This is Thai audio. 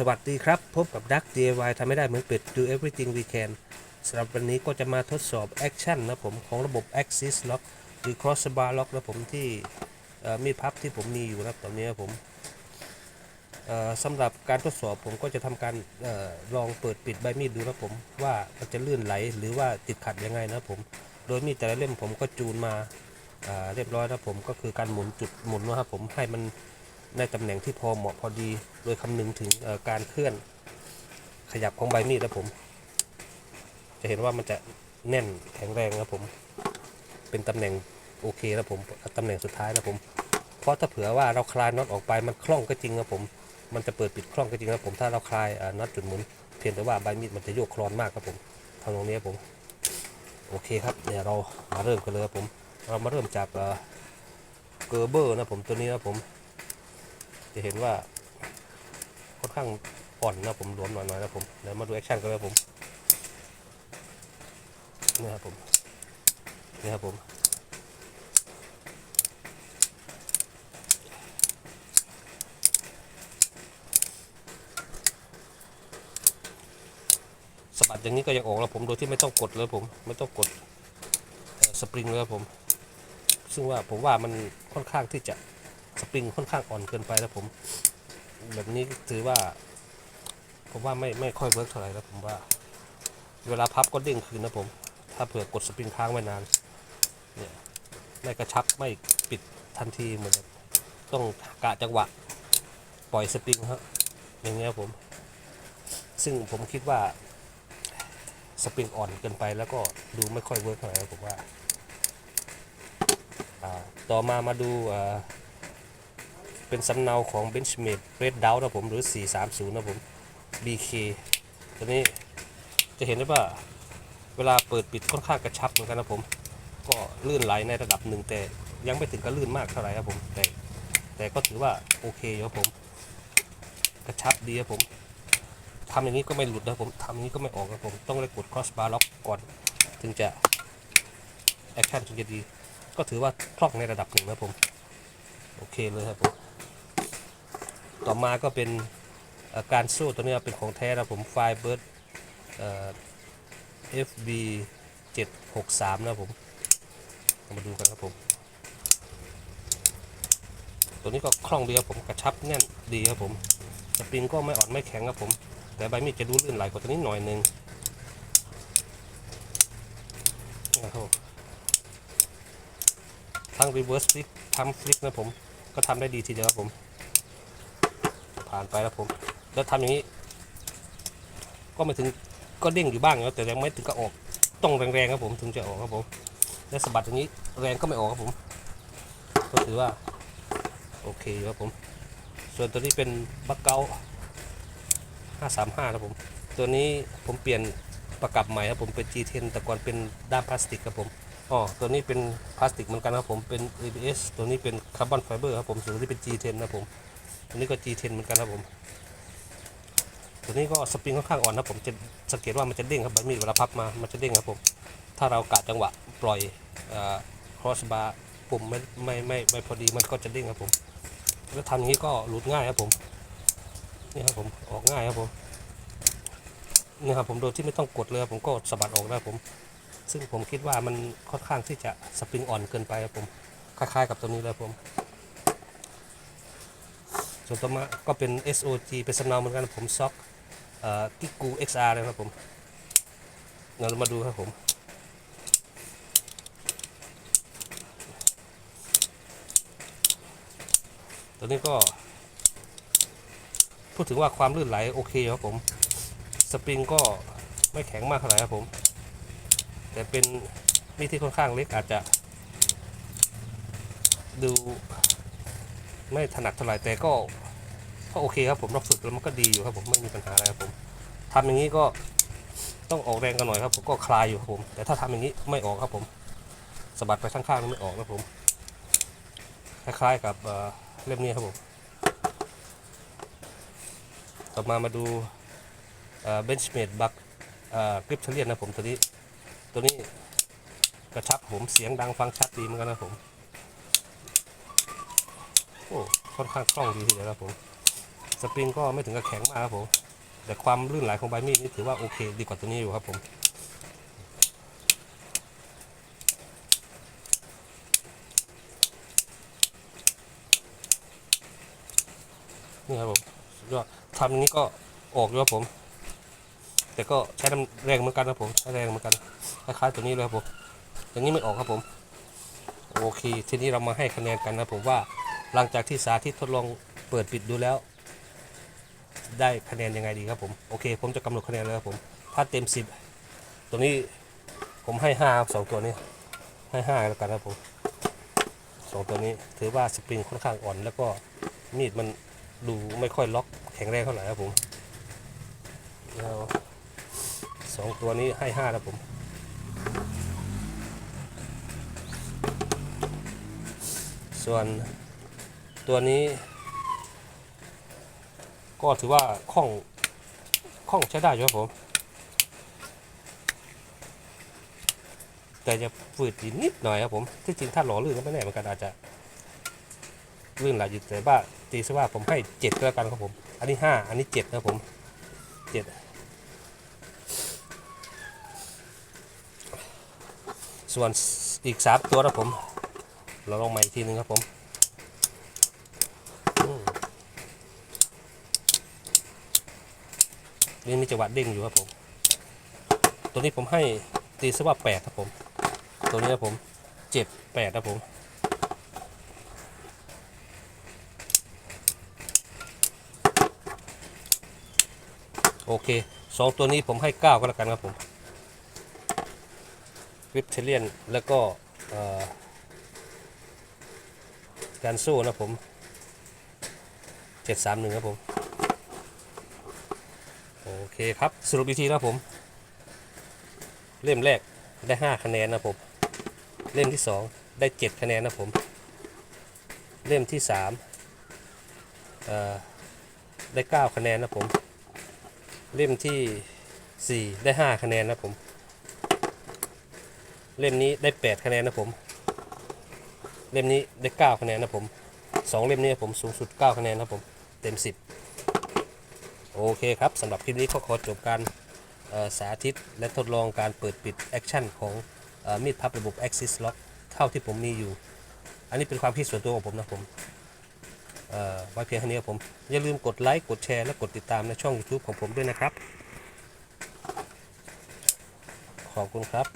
สวัสดีครับ พบกับดัก DIY ทำไม่ได้เหมือนเป็ด Do everything we can สำหรับวันนี้ก็จะมาทดสอบแอคชั่นนะผม ของระบบ Axis Lock หรือ Crossbar Lock นะผมที่มีพับที่ผมมีอยู่นะครับตอนนี้ผมสำหรับการทดสอบผมก็จะทำการออลองเปิดปิดใบมีดดูนะผมว่ามันจะลื่นไหลหรือว่าติดขัดยังไงนะผม โดยมีดแต่ละเล่มผมก็จูนมาอ่าเรียบร้อยนะผมก็คือการหมุนจุดหมุนนะครับผมให้มัน ในตำแหน่งที่พอเหมาะพอดี โดยคำนึงถึงการเคลื่อนขยับของใบมีดนะผม จะเห็นว่ามันจะแน่นแข็งแรงนะผม เป็นตำแหน่งโอเคนะผมตำแหน่งสุดท้ายนะผม เพราะถ้าเผื่อว่าเราคลายน็อตออกไปมันคล่องก็จริงนะผม มันจะเปิดปิดคล่องก็จริงนะผม ถ้าเราคลายน็อตจุดหมุน เพียงแต่ว่าใบมีดมันจะโยกคลอนมากครับผมทำตรงนี้ครับผม โอเคครับเนี่ยวเรามาเริ่มกันเลยครับผม เรามาเริ่มจากเกอร์เบอร์นะผมตัวนี้นะผม จะเห็นว่าค่อนข้างอ่อนนะผมหลวมหน่อยๆนะผมเดี๋ยวมาดูแอคชั่นกันเลยผมนี่ครับผมนี่ครับผมสบัดอย่างนี้ก็ยังออกแล้วผมโดยที่ไม่ต้องกดเลยผมไม่ต้องกดสปริงเลยครับผม ซึ่งว่าผมว่ามันค่อนข้างที่จะ ปริงค่อนข้างอ่อนเกินไปแล้วผม แบบนี้ถือว่า ผมว่าไม่ไม่ค่อยเวิร์กเท่าไหร่แล้วผมว่า เวลาพับก็เด้งคืนนะผม ถ้าเผื่อกดสปริงค้างไว้นานเนี่ยไม่กระชับไม่ปิดทันทีเหมือนต้องกะจังหวะ ปล่อยสปริงครับอย่างเงี้ยผม ซึ่งผมคิดว่าสปริงอ่อนเกินไปแล้วก็ดูไม่ค่อยเวิร์กเท่าไหร่ผมว่าอ่าต่อมามาดูอ่า เป็นสำเนาของ Benchmade Red Dot นะผมหรือ 430 นะผม BK ตัวนี้จะเห็นได้ว่าเวลาเปิดปิดค่อนข้างกระชับเหมือนกันนะผม ก็ลื่นไหลในระดับหนึ่งแต่ยังไม่ถึงกับลื่นมากเท่าไหร่ครับผม แต่แต่ก็ถือว่าโอเคอยู่ครับผม กระชับดีครับผมทำอย่างนี้ก็ไม่หลุดนะผมทำอย่างนี้ก็ไม่ออกครับผม ต้องเลยกด crossbar lock ก่อนถึงจะ action ถึงจะดี ก็ถือว่าคล่องในระดับหนึ่งนะผม โอเคเลยครับผม ต่อมาก็เป็นการสู้ตัวนี้เป็นของแท้นะผมไฟเบิร์ด FB 763นะผมเอามาดูกันครับผม ตัวนี้ก็คล่องดีครับผมกระชับแน่นดีครับผมสปริงก็ไม่อ่อนไม่แข็งครับผม แต่ใบมีดจะดูลื่นไหลกว่าตัวนี้หน่อยนึงนี่ครับทั้ง reverse flick ทำ flick นะผม ก็ทำได้ดีทีเดียวครับผม ผ่านไปแล้วผม แล้วทำอย่างนี้ ก็ไม่ถึงก็เด้งอยู่บ้างนะแต่ยังไม่ถึงกับออกต้องแรงๆครับผมถึงจะออกครับผม แล้วสะบัดอย่างนี้แรงก็ไม่ออกครับผมก็ถือว่าโอเคครับผม ส่วนตัวนี้เป็นบัคเกล535ครับผม ตัวนี้ผมเปลี่ยนประกับใหม่ครับผมเป็น G10 แต่ก่อนเป็นด้ามพลาสติกครับผมอ๋อตัวนี้เป็นพลาสติกเหมือนกันครับผมเป็น ABS ตัวนี้เป็นคาร์บอนไฟเบอร์ครับผมส่วนตัวนี้เป็น G10 นะผม ตัวนี้ก็ G10 เหมือนกันครับผมตัวนี้ก็สปริงค่อนข้างอ่อนนะผมจะสังเกตว่ามันจะเด้งครับใบมีดเวลาพับมามันจะเด้งครับผมถ้าเรากะจังหวะปล่อยครอสบาร์ปุ่มไม่ไม่ไม่ไม่พอดีมันก็จะเด้งครับผมแล้วทำอย่างนี้ก็หลุดง่ายครับผมนี่ครับผมออกง่ายครับผมนี่ครับผมโดยที่ไม่ต้องกดเลยครับผมก็สะบัดออกได้ครับผม ซึ่งผมคิดว่ามันค่อนข้างที่จะสปริงอ่อนเกินไปครับผมคล้ายๆกับตัวนี้เลยครับผม ส่วนต่อมาก็เป็น SOG เป็นสำเนาเหมือนกันผมซ็อกกิกู XR เลยครับผมเรามาดูครับผมตัวนี้ก็ พูดถึงว่าความลื่นไหลโอเคครับผม สปริงก็ไม่แข็งมากเท่าไหร่ครับผม แต่เป็นมีดที่ค่อนข้างเล็กอาจจะ ดู ไม่ถนัดเท่าไหร่แต่ก็ก็โอเคครับผมเราฝึกแล้วมันก็ดีอยู่ครับผมไม่มีปัญหาอะไรครับผมทำอย่างนี้ก็ต้องออกแรงกันหน่อยครับผมก็คลายอยู่ครับผม แต่ถ้าทำอย่างนี้ไม่ออกครับผมสะบัดไปข้างๆไม่ออกครับผมคล้ายๆกับเอ่อเล่มนี้ครับผมต่อมามาดูเบนช์เมดบักกริปเทเลียนนะผมตัวนี้ตัวนี้กระชับผมเสียงดังฟังชัดดีเหมือนกันนะผม โอ้ค่อนข้างคล่องดีทีเดียวครับผมสปริงก็ไม่ถึงกับแข็งมากครับผม แต่ความลื่นไหลของใบมีดนี่ถือว่าโอเค ดีกว่าตัวนี้อยู่ครับผมนี่ครับผมยอดทำอย่างนี้ก็ออกอยู่ครับผม แต่ก็ใช้แรงเหมือนกันครับผมใช้แรงเหมือนกันคล้ายๆตัวนี้เลยครับผมอย่างนี้ไม่ออกครับผม โอเค ทีนี้เรามาให้คะแนนกันนะผมว่า หลังจากที่สาธิตทดลองเปิดปิดดูแล้ว ได้คะแนนยังไงดีครับผมโอเค ผมจะกำหนดคะแนนเลยครับผมถ้าเต็ม 10 ตัวนี้ผมให้5ครับสองตัวนี้ให้5แล้วกันครับผมสองตัวนี้ถือว่าสปริงค่อนข้างอ่อน แล้วก็มีดมันดูไม่ค่อยล็อกแข็งแรงเท่าไหร่ครับผมแล้วสองตัวนี้ให้5ครับผม ส่วน ตัวนี้ ก็ถือว่าคล่องคล่องใช้ได้อยู่ครับผม แต่จะฝืดนิดหน่อยครับผม ที่จริงถ้าหล่อลื่นก็ไม่แน่เหมือนกันอาจจะลื่นหลายอยู่แต่ว่าตีซะว่าผมให้เจ็ดก็แล้วกันครับผม อันนี้ห้าอันนี้เจ็ดครับผมเจ็ดส่วนอีกสามตัวนะผม เราลองใหม่อีกทีหนึงครับผมอืม นี่มีจังหวะเด้งอยู่ครับผม ตัวนี้ผมให้ตีซะว่าแปดครับผม ตัวนี้ครับผมเจ็ดแปดครับผมโอเคสองตัวนี้ผมให้เก้าก็แล้วกันครับผมวิปเทเลียนแล้วก็การสู้นะผมเจ็ดสามหนึ่งครับผม เคครับ สรุปอีกทีนะผม เล่มแรกได้ 5 คะแนนนะผม เล่มที่ 2 ได้ 7 คะแนนนะผม เล่มที่3เอ่อได้ 9 คะแนนนะผม เล่มที่ 4 ได้ 5 คะแนนนะผม เล่มนี้ได้ 8 คะแนนนะผม เล่มนี้ได้ 9 คะแนนนะผมสองเล่มนี้ผมสูงสุด 9 คะแนนนะผม เต็ม 10 โอเคครับสำหรับคลิปนี้ก็ขอจบการสาธิตและทดลองการเปิดปิดแอคชั่นของอมีดพับระบบ Axis Lock เท่าที่ผมมีอยู่ อันนี้เป็นความคิดส่วนตัวของผมนะผมไว้เพียงเท่านี้ครับผม อย่าลืมกดไลค์กดแชร์และกดติดตามในช่อง YouTube ของผมด้วยนะครับ ขอบคุณครับ